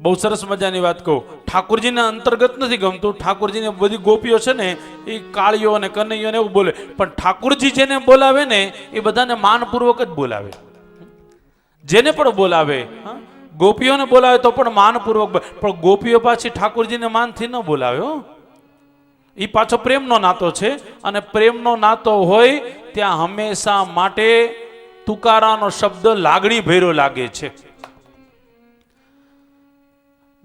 બહુ સરસ મજાની વાત કહું. ઠાકોરજીના અંતર્ગત નથી ગમતું. ઠાકોરજીને બધી ગોપીઓ છે ને, એ કાળીઓ અને કનૈયો ને એવું બોલે. પણ ઠાકોરજી જેને બોલાવે ને, એ બધાને માનપૂર્વક જ બોલાવે. જેને પણ બોલાવે? ગોપીઓને બોલાવે તો પણ માનપૂર્વક પણ ગોપીઓ પાછી ઠાકોરજીને માનથી ન બોલાવે એ પાછો પ્રેમનો નાતો છે અને પ્રેમનો નાતો હોય ત્યાં હંમેશા માટે તુકારાનો શબ્દ લાગણી ભેરો લાગે છે.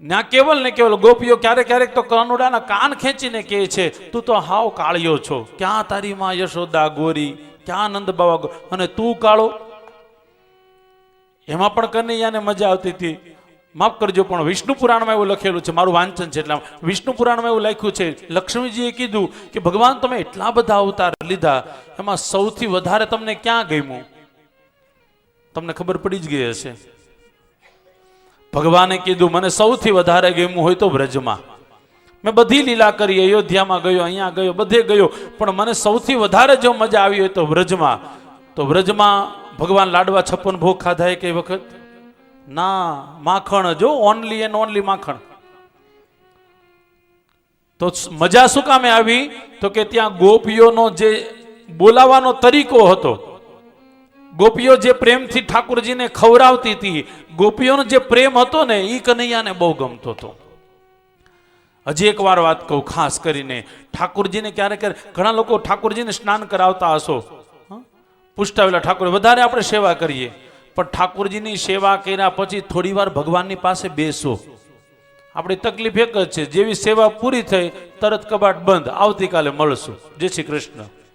ના કેવલ ને કેવલ, ગોપીઓ ક્યારેક ક્યારેક તો કનુડાના કાન ખેંચીને કહે છે, તું તો હાવ કાળિયો છો. ક્યાં તારી માં યશોદા ગોરી? ક્યાં નંદ બાવા અને તું કાળો? એમાં પણ કનૈયાને મજા આવતી હતી. માફ કરજો, પણ વિષ્ણુ પુરાણમાં એવું લખેલું છે, મારું વાંચન છે એટલે વિષ્ણુ પુરાણમાં એવું લખ્યું છે, લક્ષ્મીજીએ કીધું કે, ભગવાન, તમે એટલા બધા અવતાર લીધા, એમાં સૌથી વધારે તમને ક્યાં ગમ્યું? તમને ખબર પડી જ ગઈ હશે. ભગવાને કીધું, મને સૌથી વધારે ગમ્યું હોય તો વ્રજમાં. મેં બધી લીલા કરી, અયોધ્યામાં ગયો, અહીંયા ગયો, બધે ગયો, પણ મને સૌથી વધારે જો મજા આવી હોય તો વ્રજમાં. તો વ્રજમાં ભગવાન લાડવા છપ્પન ભોગ ખાધા એ કઈ વખત? ના, માખણ, જો ઓનલી એન્ડ ઓનલી માખણ. તો મજા શું કામે આવી? તો કે ત્યાં ગોપીઓનો જે બોલાવાનો તરીકો હતો ગોપીઓ જે પ્રેમથી ઠાકોરજીને ખવડાવતી હતી, ગોપીઓનો જે પ્રેમ હતો ને એ કનૈયાને બહુ ગમતો હતો. હજી એક વાર વાત કહું, ખાસ કરીને, ઠાકોરજીને ક્યારેક ઘણા લોકો ઠાકોરજીને સ્નાન કરાવતા હશો? પુષ્ટાવેલા ઠાકોર, વધારે આપણે સેવા કરીએ. પણ ઠાકોરજીની સેવા કર્યા પછી થોડી વાર ભગવાનની પાસે બેસો. આપણી તકલીફ એક જ છે, જેવી સેવા પૂરી થઈ, તરત કબાટ બંધ, આવતીકાલે મળશું. જય શ્રી કૃષ્ણ.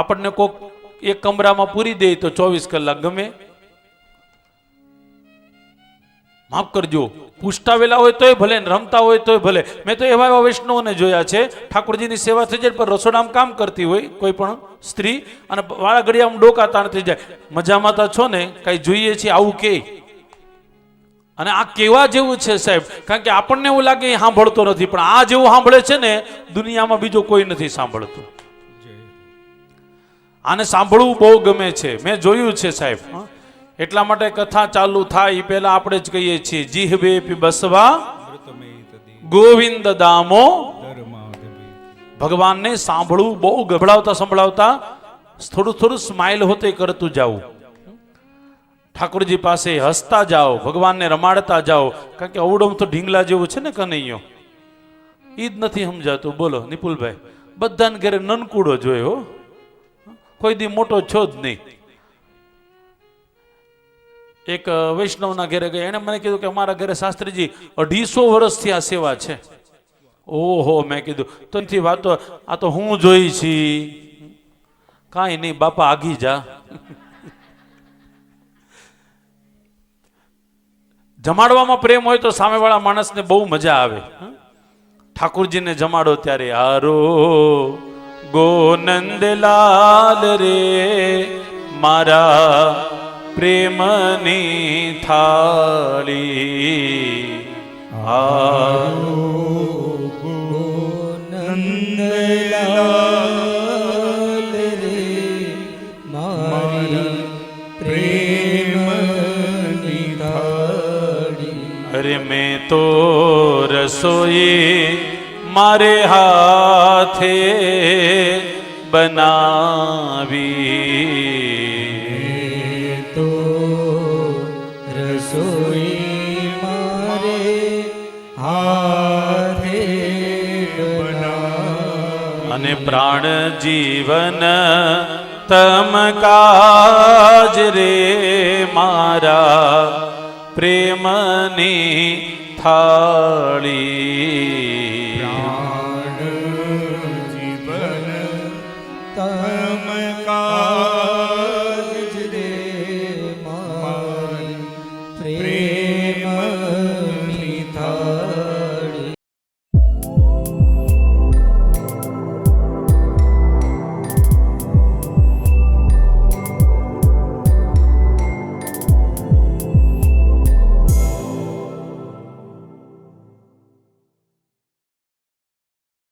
આપણને કોક એક કમરામાં પૂરી દે તો ચોવીસ કલાક ગમે. માફ કરજો પુષ્ટાવેલા હોય તોય ભલે રમતા હોય તોય ભલે. મેં તો એવા એવા વૈષ્ણવોને જોયા છે, ઠાકોરજીની સેવા થઈ જાય પણ રસોડામાં કામ કરતી હોય કોઈ પણ સ્ત્રી, અને વાળા ઘડિયામાં ડોકા તાણ થઈ જાય. મજામાં તો છો ને, કઈ જોઈએ છીએ, આવું કે. અને આ કેવા જેવું છે સાહેબ? કારણ કે આપણને એવું લાગે એ સાંભળતો નથી, પણ આ જેવું સાંભળે છે ને, દુનિયામાં બીજું કોઈ નથી સાંભળતું. આને સાંભળવું બહુ ગમે છે. મેં જોયું છે સાહેબ એટલા માટે કથા ચાલુ થાય એ પહેલા આપણે જ કહીએ છીએ જીહબે પી બસવા ગોવિંદ દામો. ભગવાનને સાંભળવું બહુ ગભડાવતા સંભળાવતા, થોડું થોડું સ્માઇલ હોતે કરતું જાવું ઠાકોરજી પાસે હસતા જાઓ, ભગવાનને રમાડતા જાઓ, કારણ કે અવડમ તો ઢીંગલા જેવું છે ને કનૈયો. ઈ જ નથી સમજાતું. બોલો, નિપુલભાઈ, બધાને ઘરે નનકુડો જોયો. હો કોઈ દી મોટો છો જ નહીં. એક વૈષ્ણવના ઘરે ગયા એણે મને કીધું કે અમારા ઘરે શાસ્ત્રીજી અઢીસો વર્ષથી આ સેવા છે. ઓહો, મેં કીધું તો નથી વાતો, આ તો હું જોઈ છી. કાંઈ નહીં, બાપા આગી જા. જમાડવામાં પ્રેમ હોય તો સામેવાળા માણસને બહુ મજા આવે? ઠાકુરજીને જમાડો ત્યારે, હારો. ગોનંદલાલ રે મારા પ્રેમની થાળી. હારો નંદલાલ રે મારી પ્રેમની થાળી. અરે મેં તો રસોઈ મારે હાથે બનાવી. તો રસોઈ મારે હાથે બના અને પ્રાણ જીવન તમ કાજ રે મારા પ્રેમની થાળી. પ્રાણ જીવન તમ કા